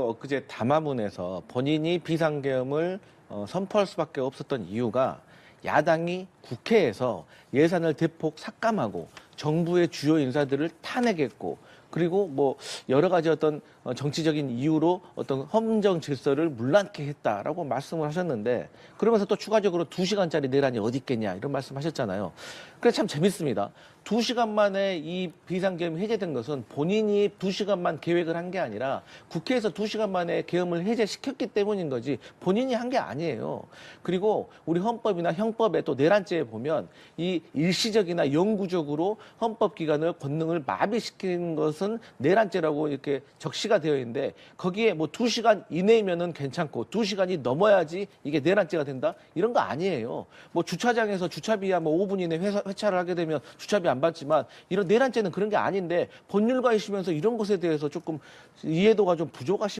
엊그제 담화문에서 본인이 비상계엄을 어, 선포할 수밖에 없었던 이유가 야당이 국회에서 예산을 대폭 삭감하고 정부의 주요 인사들을 탄핵했고 그리고 뭐 여러 가지 어떤 어, 정치적인 이유로 어떤 헌정 질서를 문란케 했다라고 말씀을 하셨는데 그러면서 또 추가적으로 두시간짜리 내란이 어디 있겠냐 이런 말씀하셨잖아요. 그래 참 재밌습니다. 두시간 만에 이 비상계엄이 해제된 것은 본인이 두시간만 계획을 한 게 아니라 국회에서 두시간 만에 계엄을 해제시켰기 때문인 거지 본인이 한 게 아니에요. 그리고 우리 헌법이나 형법에 또 내란죄에 보면 이 일시적이나 영구적으로 헌법기관을 권능을 마비시키는 것은 내란죄라고 이렇게 적시가 되어 있는데 거기에 뭐 두시간 이내이면은 괜찮고 두시간이 넘어야지 이게 내란죄가 된다? 이런 거 아니에요. 뭐 주차장에서 주차비야 뭐 5분 이내 회사, 회차를 하게 되면 주차비 안 받지만 이런 내란죄는 그런 게 아닌데 법률가이시면서 이런 것에 대해서 조금 이해도가 좀 부족하시